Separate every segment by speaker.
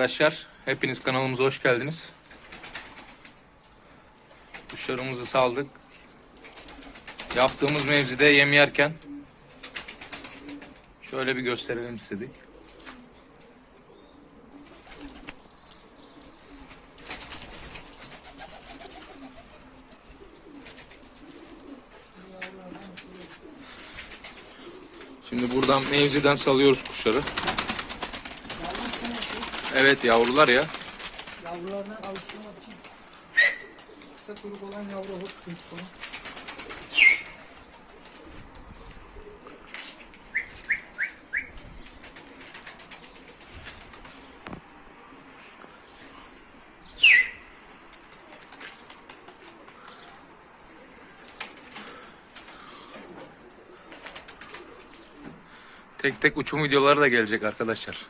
Speaker 1: arkadaşlar. Hepiniz kanalımıza hoş geldiniz. Kuşlarımızı saldık. Yaptığımız mevzide yem yerken şöyle bir gösterelim istedik. Şimdi buradan mevziden salıyoruz kuşları. Evet yavrular ya.
Speaker 2: Yavrularına alıştırmak için kısa kuyruk olan yavru hop kuyruk olan.
Speaker 1: Tek tek uçum videoları da gelecek arkadaşlar.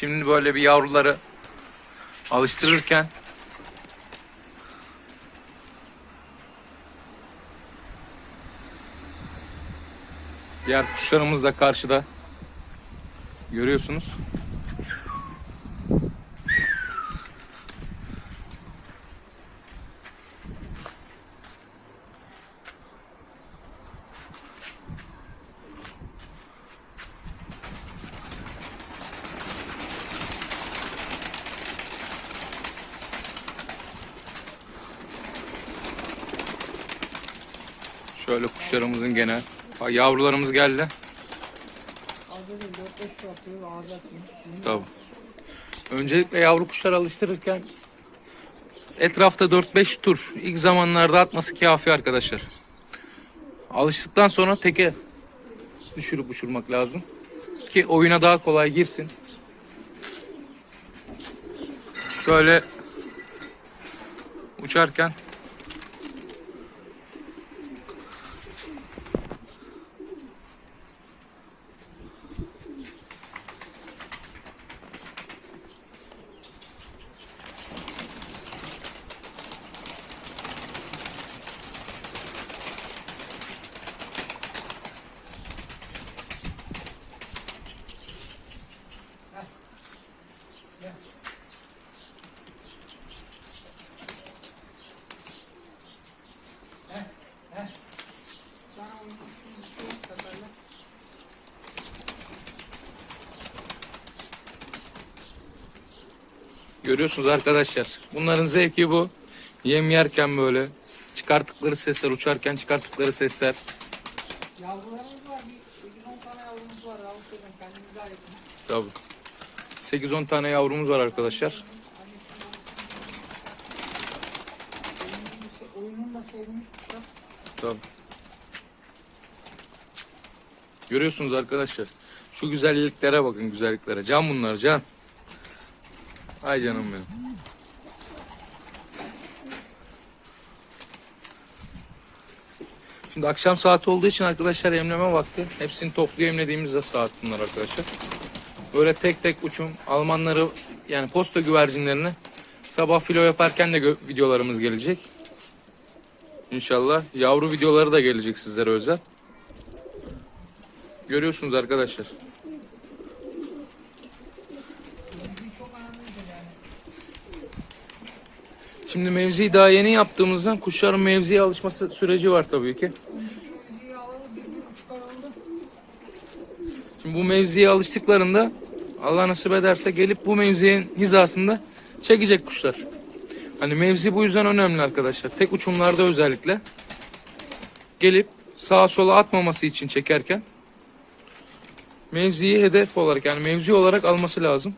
Speaker 1: Şimdi böyle bir yavruları alıştırırken diğer kuşlarımız da karşıda görüyorsunuz. Şöyle kuşlarımızın genel. Bak yavrularımız geldi.
Speaker 2: Az önce 4-5 tur atıyor ve ağzı atıyor. Şimdi
Speaker 1: Tabii. Öncelikle yavru kuşlar alıştırırken etrafta 4-5 tur ilk zamanlarda atması kafi arkadaşlar. Alıştıktan sonra teke düşürüp uçurmak lazım. Ki oyuna daha kolay girsin. Şöyle uçarken Görüyorsunuz arkadaşlar. Bunların zevki bu. Yem yerken böyle çıkarttıkları sesler, uçarken çıkarttıkları sesler.
Speaker 2: Yavrularımız var. Bir 8-10 tane yavrumuz var. Ait.
Speaker 1: Tabii. 8-10 tane yavrumuz var arkadaşlar.
Speaker 2: Oyunun, oyunun da sevmiş kuşlar.
Speaker 1: Tabii. Görüyorsunuz arkadaşlar. Şu güzelliklere bakın güzelliklere. Can bunlar can. Ay canım benim. Şimdi akşam saati olduğu için arkadaşlar emleme vakti. Hepsini toplu emlediğimizde saat bunlar arkadaşlar. Böyle tek tek uçum Almanları yani posta güvercinlerini sabah filo yaparken de videolarımız gelecek. İnşallah yavru videoları da gelecek sizlere özel. Görüyorsunuz arkadaşlar.
Speaker 2: Bizim çok önemlidir yani.
Speaker 1: Şimdi mevziyi daha yeni yaptığımızdan kuşların mevziye alışması süreci var tabii ki. Şimdi bu mevziye alıştıklarında Allah nasip ederse gelip bu mevziğin hizasında çekecek kuşlar. Hani mevzi bu yüzden önemli arkadaşlar. Tek uçumlarda özellikle gelip sağa sola atmaması için çekerken mevziyi hedef olarak yani mevzi olarak alması lazım.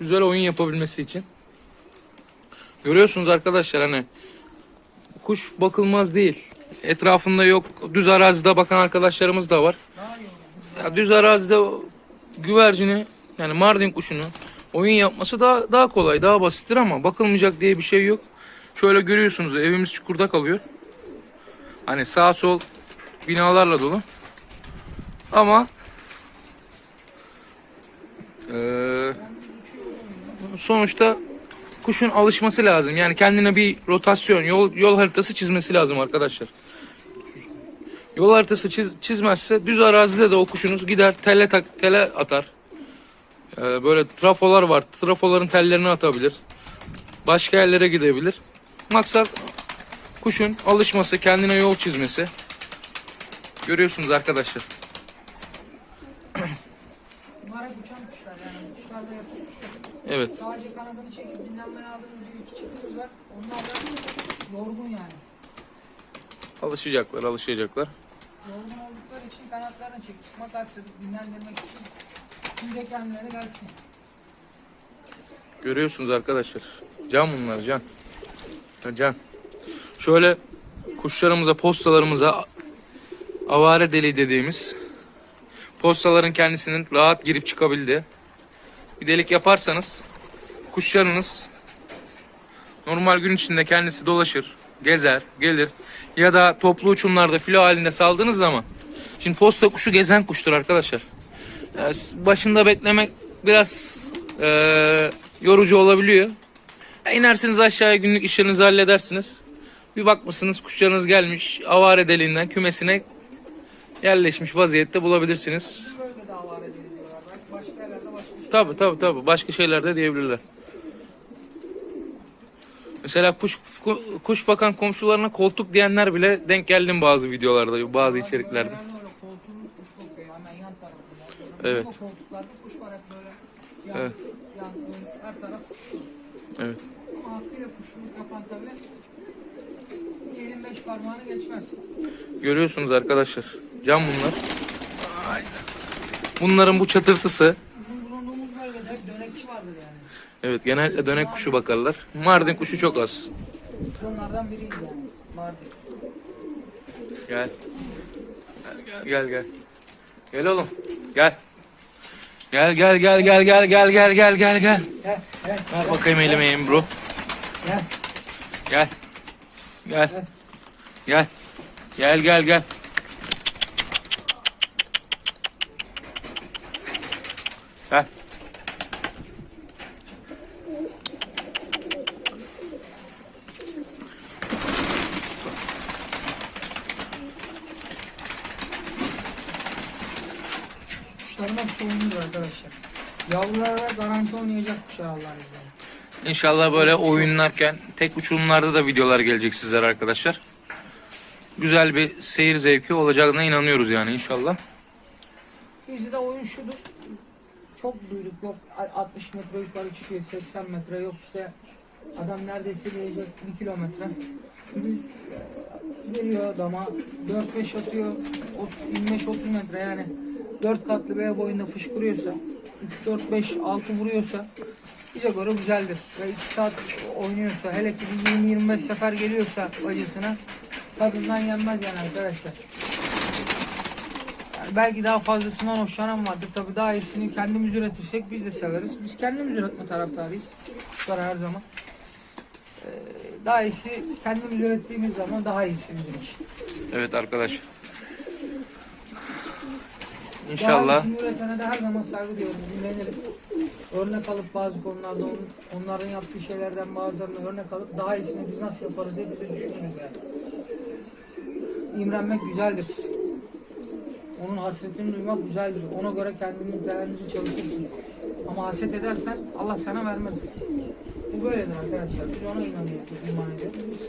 Speaker 1: Güzel oyun yapabilmesi için. Görüyorsunuz arkadaşlar hani kuş bakılmaz değil. Etrafında yok düz arazide bakan arkadaşlarımız da var. Ya düz arazide güvercini yani Mardin kuşunu oyun yapması daha daha kolay, daha basittir ama bakılmayacak diye bir şey yok. Şöyle görüyorsunuz evimiz çukurda kalıyor. Hani sağ sol binalarla dolu. Ama eee, sonuçta kuşun alışması lazım. Yani kendine bir rotasyon, yol yol haritası çizmesi lazım arkadaşlar. Yol haritası çiz- çizmezse düz arazide de o kuşunuz gider tele tak tele atar. Ee, böyle trafolar var. Trafoların tellerini atabilir. Başka yerlere gidebilir. Maksat kuşun alışması, kendine yol çizmesi. Görüyorsunuz arkadaşlar.
Speaker 2: Uçan kuşlar yani. Kuşlar.
Speaker 1: Evet.
Speaker 2: Sadece kanadını çekip dinlenmeye aldığımız bir çiftimiz var. Onlar da yorgun yani.
Speaker 1: Alışacaklar, alışacaklar.
Speaker 2: Yorgun oldukları için kanatlarını çekip makas edip dinlendirmek için şimdi kendileri gelsin.
Speaker 1: Görüyorsunuz arkadaşlar. Can bunlar can. Can. Şöyle kuşlarımıza, postalarımıza avare deliği dediğimiz postaların kendisinin rahat girip çıkabildiği bir delik yaparsanız kuşlarınız normal gün içinde kendisi dolaşır, gezer, gelir ya da toplu uçumlarda filo halinde saldığınız zaman şimdi posta kuşu gezen kuştur arkadaşlar. Başında beklemek biraz eee, yorucu olabiliyor. İnersiniz aşağıya günlük işlerinizi halledersiniz. Bir bakmışsınız kuşlarınız gelmiş avare deliğinden kümesine yerleşmiş vaziyette bulabilirsiniz. Tabi tabi tabi başka şeyler de diyebilirler. Mesela kuş kuş bakan komşularına koltuk diyenler bile denk geldim bazı videolarda, bazı içeriklerde. Evet. Evet. Evet. Görüyorsunuz arkadaşlar. Cam bunlar. Bunların bu çatırtısı
Speaker 2: Bizim bulunduğumuz bölgede hep dönekçi vardır yani.
Speaker 1: Evet genellikle dönek kuşu bakarlar. Mardin kuşu çok az.
Speaker 2: Onlardan biriydi yani. Mardin.
Speaker 1: Gel. Gel gel gel. Gel oğlum. Gel. Gel gel gel gel gel gel gel gel gel gel.
Speaker 2: Gel gel
Speaker 1: Ver bakayım elime eğim bro.
Speaker 2: gel.
Speaker 1: Gel. Gel. Gel. Gel gel gel. Gel.
Speaker 2: Kuşların hepsi oynuyor arkadaşlar. Garanti izniyle.
Speaker 1: İnşallah böyle oyunlarken tek uçurumlarda da videolar gelecek sizlere arkadaşlar. Güzel bir seyir zevki olacağına inanıyoruz yani inşallah.
Speaker 2: Bizde oyun şudur. Çok duyduk yok 60 metre yukarı çıkıyor 80 metre yok işte adam neredeyse gelecek 1 kilometre. Biz geliyor dama 4-5 atıyor 25-30 metre yani 4 katlı ev boyunda fışkırıyorsa 3-4-5-6 vuruyorsa bize göre güzeldir. Ve 2 saat oynuyorsa hele ki bir 20-25 sefer geliyorsa acısına tadından yenmez yani arkadaşlar. Yani belki daha fazlasından hoşlanan vardır. Tabii daha iyisini kendimiz üretirsek biz de severiz. Biz kendimiz üretme taraftarıyız. Kuşlar her zaman. Ee, daha iyisi kendimiz ürettiğimiz zaman daha iyisi bizim için.
Speaker 1: Evet arkadaşlar. İnşallah.
Speaker 2: iyisini üretene de her zaman saygı duyuyoruz. Dinleniriz. Örnek alıp bazı konularda onun, onların yaptığı şeylerden bazılarını örnek alıp daha iyisini biz nasıl yaparız diye bize düşünürüz yani. İmrenmek güzeldir. Onun hasretini duymak güzeldir. Ona göre kendini değerlendirince çalışırsın. Ama haset edersen Allah sana vermez. Bu böyledir arkadaşlar. Biz ona inanıyoruz, iman ediyoruz.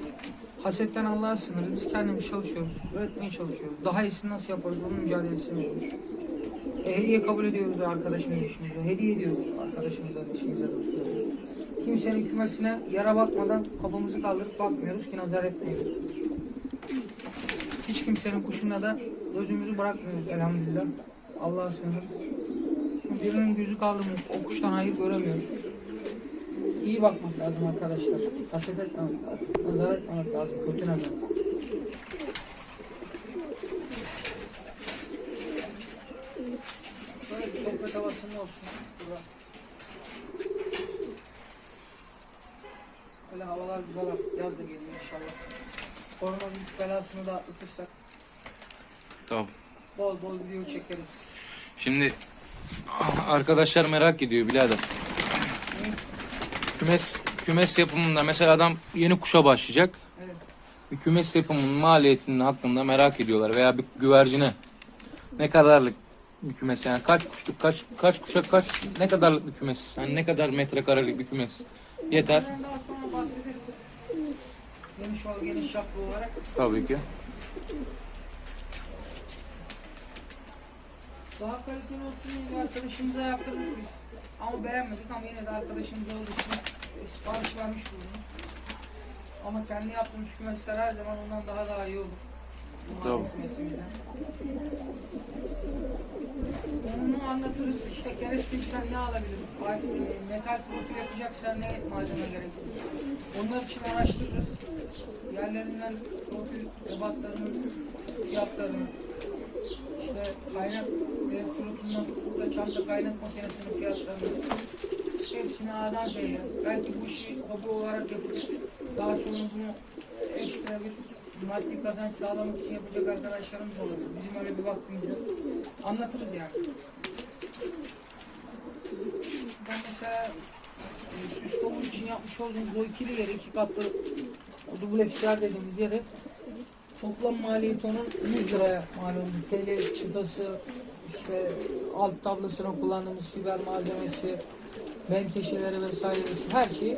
Speaker 2: Hasetten Allah'a sınırız. Biz kendimiz çalışıyoruz. Üretmeye çalışıyoruz. Daha iyisini nasıl yaparız onun mücadelesini veriyoruz. E, hediye kabul ediyoruz arkadaşımız işimize. Hediye ediyoruz arkadaşımıza, işimize, dostumuza. Kimsenin kümesine yara bakmadan kafamızı kaldırıp bakmıyoruz ki nazar etmiyoruz. Hiç kimsenin kuşuna da gözümüzü bırakmıyoruz elhamdülillah. Allah'a sığınırız. Birinin gözü kaldı mı o kuştan hayır göremiyoruz. İyi bakmak lazım arkadaşlar. Haset etmemek lazım. Nazar etmemek lazım. Kötü nazar. Böyle sohbet havasında olsun. Burada. Böyle havalar güzel artık. Yaz da geliyor inşallah. Koronavirüs belasını da atlatırsak
Speaker 1: Tamam.
Speaker 2: bol bol video çekeriz.
Speaker 1: Şimdi arkadaşlar merak ediyor birader. Kümes kümes yapımında mesela adam yeni kuşa başlayacak.
Speaker 2: Evet.
Speaker 1: Bir kümes yapımının maliyetinin hakkında merak ediyorlar veya bir güvercine ne kadarlık bir kümes yani kaç kuşluk kaç kaç kuşa kaç ne kadarlık bir kümes yani ne kadar metrekarelik bir kümes yeter.
Speaker 2: Geniş ol, geniş olarak.
Speaker 1: tabii ki.
Speaker 2: Daha kaliteli olsun diye arkadaşımıza yaptırdık biz. Ama beğenmedik ama yine de arkadaşımız olduğu için sipariş vermiş bulunduk. Ama kendi yaptığımız kümesler her zaman ondan daha daha iyi olur.
Speaker 1: Tamam.
Speaker 2: Onu anlatırız. İşte keresteçten ne alabilir? Ay- e, Metal profil yapacaksa ne malzeme gerekir? Onlar için araştırırız. Yerlerinden profil ebatlarının fiyatlarını, işte kaynak elektrotundan burada çanta kaynak makinesinin fiyatlarını hepsini A'dan Z'ye. Belki bu işi hobi olarak yapıp daha sonra bunu ekstra bir maddi kazanç sağlamak için yapacak arkadaşlarımız olabilir. Bizim öyle bir vaktimiz yok. Anlatırız yani. Ben mesela e, süs tavuğu için yapmış olduğumuz o ikili yeri, iki katlı o dubleks dediğimiz yeri Toplam maliyeti onun 100 liraya mal oldu. TL çıtası, işte alt tablasına kullandığımız fiber malzemesi, menteşeleri vesairesi her şey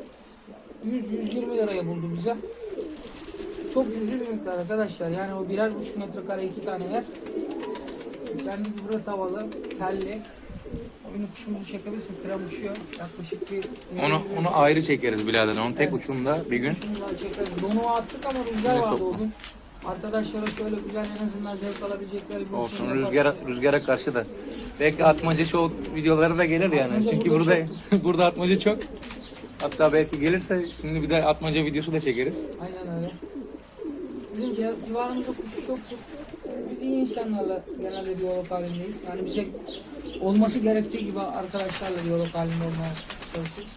Speaker 2: 100-120 liraya buldu bize. Çok cüzi bir miktar arkadaşlar. Yani o birer buçuk metrekare iki tane yer. Kendi gübre tavalı, telli. O günü kuşumuzu çekebilirsin. Krem uçuyor. Yaklaşık bir...
Speaker 1: Onu onu ayrı çekeriz birader. Onun tek
Speaker 2: Evet.
Speaker 1: uçunda bir gün.
Speaker 2: Şundan çekeriz. Donu attık ama rüzgar vardı o gün. Arkadaşlara şöyle güzel en azından zevk alabilecekleri bir
Speaker 1: Olsun rüzgara rüzgara karşı da. Belki atmaca show videoları da gelir yani.
Speaker 2: Atmaca
Speaker 1: Çünkü
Speaker 2: burada
Speaker 1: burada atmaca çok. Hatta belki gelirse şimdi bir de atmaca videosu da çekeriz.
Speaker 2: Aynen öyle. Bizim civar- civarımızda kuş çoktur. Biz iyi insanlarla genelde diyalog halindeyiz. Yani bize olması gerektiği gibi arkadaşlarla diyalog halinde olmaya çalışıyoruz.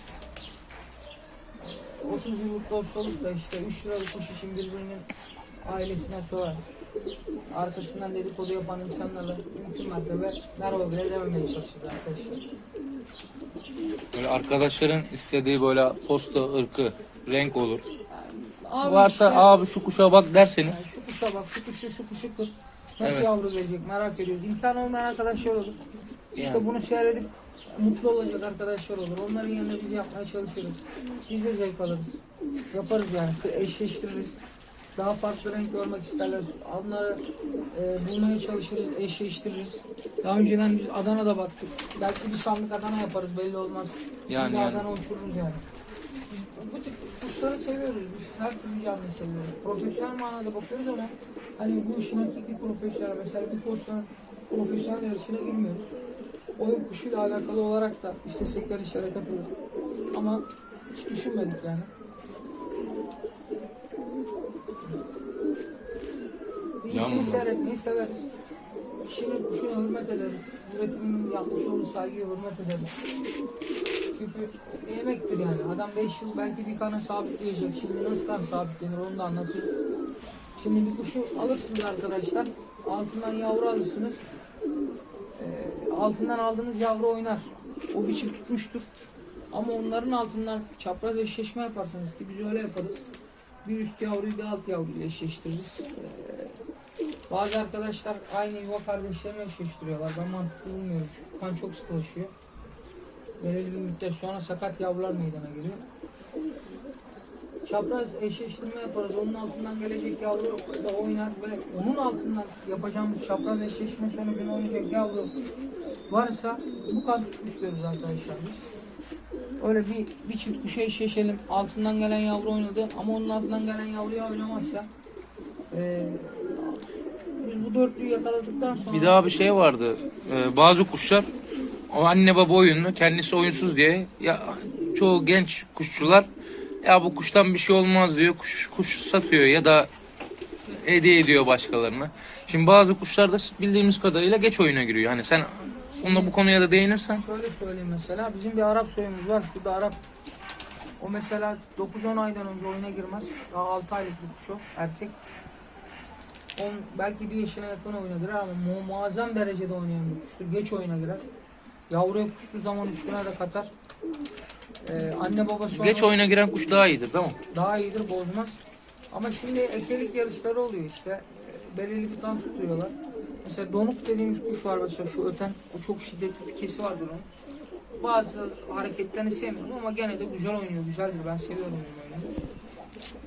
Speaker 2: 30 yıllık dostluk da işte 3 liralık kuş için birbirinin ailesine sorar. Arkasından dedikodu yapan insanlarla mümkün mertebe merhaba bile dememeye çalışıyoruz arkadaşlar.
Speaker 1: Böyle arkadaşların istediği böyle posta ırkı renk olur.
Speaker 2: Abi
Speaker 1: Varsa
Speaker 2: işte-
Speaker 1: abi şu kuşa bak
Speaker 2: Yani
Speaker 1: derseniz
Speaker 2: şu kuşa bak, şu kuşu, şu kuşu kır. Nasıl
Speaker 1: Evet.
Speaker 2: yavru gelecek merak ediyoruz. İmkan olmayan arkadaşlar olur. İşte
Speaker 1: Yani.
Speaker 2: bunu seyredip mutlu olacak arkadaşlar olur. Onların yanında biz yapmaya çalışırız. Biz de zevk alırız. Yaparız yani. Eşleştiririz. Daha farklı renk görmek isterler. Onları e, bulmaya çalışırız, eşleştiririz. Daha önceden biz Adana'da baktık. Belki bir sandık Adana yaparız belli olmaz.
Speaker 1: Yani, yani.
Speaker 2: Adana uçururuz yani. Biz bu tip kuşları seviyoruz. Biz her türlü canlıyı seviyoruz. Profesyonel manada bakıyoruz ama hani bu işin hakiki profesyonel mesela bir postanın profesyonel yarışına girmiyoruz. Oyun kuşuyla alakalı olarak da istesek yarışlara katılırız. Ama hiç düşünmedik yani. Bir
Speaker 1: Yalnız-
Speaker 2: seyretmeyi severiz. Kişinin kuşuna hürmet ederiz. Üretiminin yapmış olduğu saygıya hürmet ederiz. Çünkü bir emektir yani. Adam 5 yıl belki bir kanı sabitleyecek. Şimdi nasıl kan sabitlenir onu da anlatayım. Şimdi bir kuşu alırsınız arkadaşlar. Altından yavru alırsınız. Ee, altından aldığınız yavru oynar. O biçim tutmuştur. Ama onların altından çapraz eşleşme yaparsanız ki biz öyle yaparız. Bir üst yavruyu bir alt yavruyla eşleştiririz. Bazı arkadaşlar aynı yuva kardeşlerini eşleştiriyorlar. Ben mantıklı bulmuyorum çünkü kan çok sıkılaşıyor. Belirli bir müddet sonra sakat yavrular meydana geliyor. Çapraz eşleştirme yaparız. Onun altından gelecek yavru da oynar ve onun altından yapacağımız çapraz eşleşme sonucunda oynayacak yavru varsa bu kan tutmuş diyoruz arkadaşlar biz. Öyle bir, bir çift kuşa eşleşelim. Altından gelen yavru oynadı ama onun altından gelen yavruya oynamazsa eee biz bu dörtlüyü yakaladıktan sonra
Speaker 1: bir daha bir şey vardı. Ee, bazı kuşlar o anne baba oyunlu kendisi oyunsuz diye ya çoğu genç kuşçular ya bu kuştan bir şey olmaz diyor. Kuş, kuş satıyor ya da hediye ediyor başkalarına. Şimdi bazı kuşlar da bildiğimiz kadarıyla geç oyuna giriyor. Hani sen onunla bu konuya da değinirsen
Speaker 2: Şöyle söyleyeyim mesela bizim bir Arap soyumuz var. Şurada Arap. O mesela 9-10 aydan önce oyuna girmez. Daha 6 aylık bir kuş o. Erkek. 10, belki bir yaşına yakın oyuna girer ama mu- muazzam derecede oynayan bir kuştur. Geç oyuna girer. Yavruya kuştuğu zaman üstüne de katar. Ee, anne babası
Speaker 1: geç
Speaker 2: onu
Speaker 1: oyuna giren kuş daha iyidir değil mi?
Speaker 2: daha iyidir bozmaz. Ama şimdi ekelik yarışları oluyor işte. Belirli bir tan tutuyorlar. Mesela donuk dediğimiz kuş var mesela şu öten. O çok şiddetli bir kesi vardır onun. Bazı hareketlerini sevmiyorum ama gene de güzel oynuyor. Güzeldir. Ben seviyorum oyunu.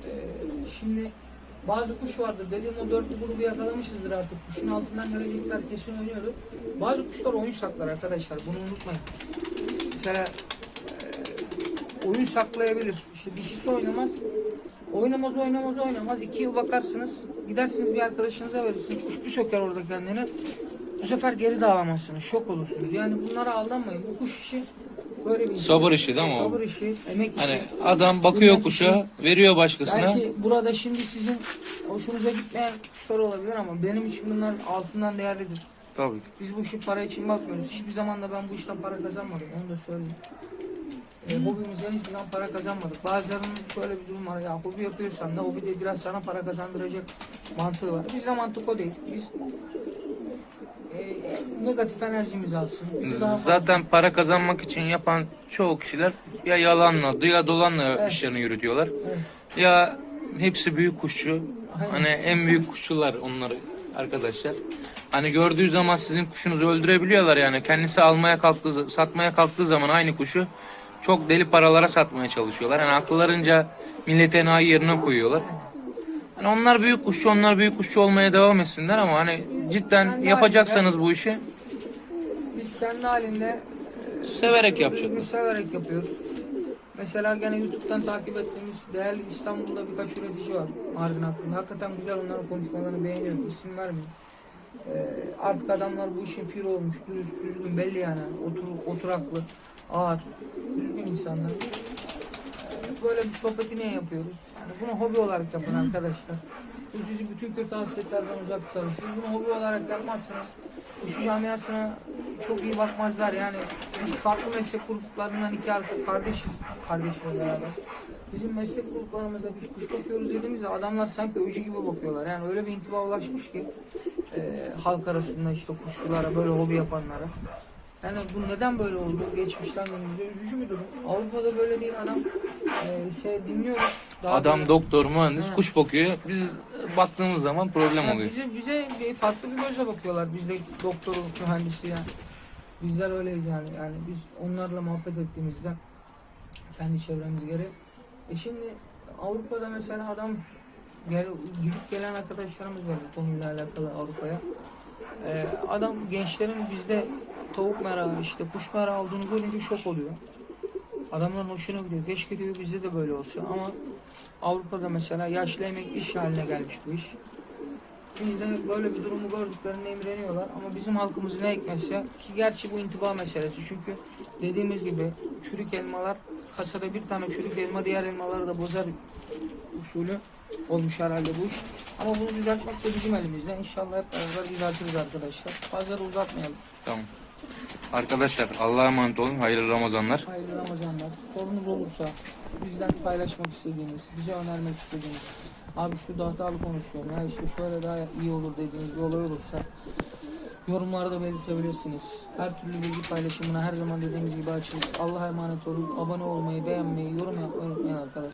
Speaker 2: Ee, şimdi bazı kuş vardır. Dediğim o dörtlü grubu yakalamışızdır artık. Kuşun altından gelecekler kesin oynuyordur. Bazı kuşlar oyun saklar arkadaşlar. Bunu unutmayın. Mesela e, oyun saklayabilir. İşte dişisi oynamaz. Oynamaz oynamaz oynamaz. İki yıl bakarsınız. Gidersiniz bir arkadaşınıza verirsiniz. Kuş bir söker orada kendini. Bu sefer geri dağılamazsınız. Şok olursunuz. Yani bunlara aldanmayın. Bu kuş işi böyle bir iş.
Speaker 1: Sabır işi değil mi o?
Speaker 2: Sabır işi, emek işi.
Speaker 1: Hani adam bakıyor
Speaker 2: Bilmem
Speaker 1: kuşa, veriyor başkasına.
Speaker 2: Belki burada şimdi sizin hoşunuza gitmeyen kuşlar olabilir ama benim için bunlar altından değerlidir.
Speaker 1: Tabii.
Speaker 2: Biz bu işi para için bakmıyoruz. Hiçbir zaman da ben bu işten para kazanmadım. Onu da söyleyeyim. E, hobimizden hiçbir zaman para kazanmadık. Bazılarının şöyle bir durum var. Ya hobi yapıyorsan da hobi de biraz sana para kazandıracak mantığı var. Bizde mantık o değil. Biz e, negatif enerjimizi alsın. Bizi daha fazla-
Speaker 1: Zaten para kazanmak için yapan çoğu kişiler ya yalanla, ya dolanla işlerini yürütüyorlar. Ya hepsi büyük kuşçu. Hani en büyük kuşçular onları arkadaşlar. Hani gördüğü zaman sizin kuşunuzu öldürebiliyorlar yani. Kendisi almaya kalktığı, satmaya kalktığı zaman aynı kuşu çok deli paralara satmaya çalışıyorlar. Yani akıllarınca millete enayi yerine koyuyorlar. Onlar büyük kuşçu, onlar büyük kuşçu olmaya devam etsinler ama hani cidden
Speaker 2: Kendi
Speaker 1: yapacaksanız bu işi
Speaker 2: Biz kendi halinde
Speaker 1: severek yapacak.
Speaker 2: Ürünü severek yapıyoruz. Mesela gene YouTube'dan takip ettiğimiz değerli İstanbul'da birkaç üretici var Mardin hakkında. Hakikaten güzel onların konuşmalarını beğeniyorum. İsim vermeyeyim. Ee, artık adamlar bu işin piri olmuş. Düz, düzgün belli yani. Otur, oturaklı, ağır, düzgün insanlar. Böyle bir sohbeti niye yapıyoruz? Yani bunu hobi olarak yapın arkadaşlar. Bu sizi bütün kötü hasletlerden uzak tutar. Siz bunu hobi olarak yapmazsanız şu camiasına çok iyi bakmazlar yani. Biz farklı meslek gruplarından iki kardeşiz, kardeşimle beraber. Bizim meslek gruplarımıza biz kuş bakıyoruz dediğimizde adamlar sanki öcü gibi bakıyorlar. Yani öyle bir intiba ulaşmış ki e, halk arasında işte kuşçulara, böyle hobi yapanlara. Yani bu neden böyle oldu? Geçmişten günümüzde üzücü bir durum. Avrupa'da böyle değil adam e, şey dinliyoruz. Daha
Speaker 1: Adam
Speaker 2: böyle-
Speaker 1: doktor, mühendis,
Speaker 2: Evet.
Speaker 1: kuş bakıyor. Biz baktığımız zaman problem
Speaker 2: Ya
Speaker 1: oluyor.
Speaker 2: bize bize bir farklı bir gözle bakıyorlar. Biz de doktoru, mühendisi yani. Bizler öyleyiz yani. Yani biz onlarla muhabbet ettiğimizde kendi çevremiz geri. E şimdi Avrupa'da mesela adam gel, gidip gelen arkadaşlarımız var bu konuyla alakalı Avrupa'ya. Ee, adam gençlerin bizde tavuk merağı işte kuş merağı olduğunu görünce şok oluyor. Adamların hoşuna gidiyor. Keşke diyor bizde de böyle olsa ama Avrupa'da mesela yaşlı emekli iş haline gelmiş bu iş. Biz de böyle bir durumu gördüklerinde imreniyorlar ama bizim halkımız ne ekmezse ki gerçi bu intiba meselesi çünkü dediğimiz gibi çürük elmalar kasada bir tane çürük elma diğer elmaları da bozar usulü olmuş herhalde bu iş. Ama bunu düzeltmek de bizim elimizde. İnşallah hep beraber düzeltiriz arkadaşlar. Fazla da uzatmayalım.
Speaker 1: Tamam. Arkadaşlar Allah'a emanet olun. Hayırlı Ramazanlar.
Speaker 2: Hayırlı Ramazanlar. Sorunuz olursa bizden paylaşmak istediğiniz, bize önermek istediğiniz abi şu da hatalı konuşuyorum ya işte şöyle daha iyi olur dediğiniz bir olay olursa yorumlarda belirtebilirsiniz. Her türlü bilgi paylaşımına her zaman dediğimiz gibi açığız. Allah'a emanet olun. Abone olmayı, beğenmeyi, yorum yapmayı unutmayın arkadaşlar.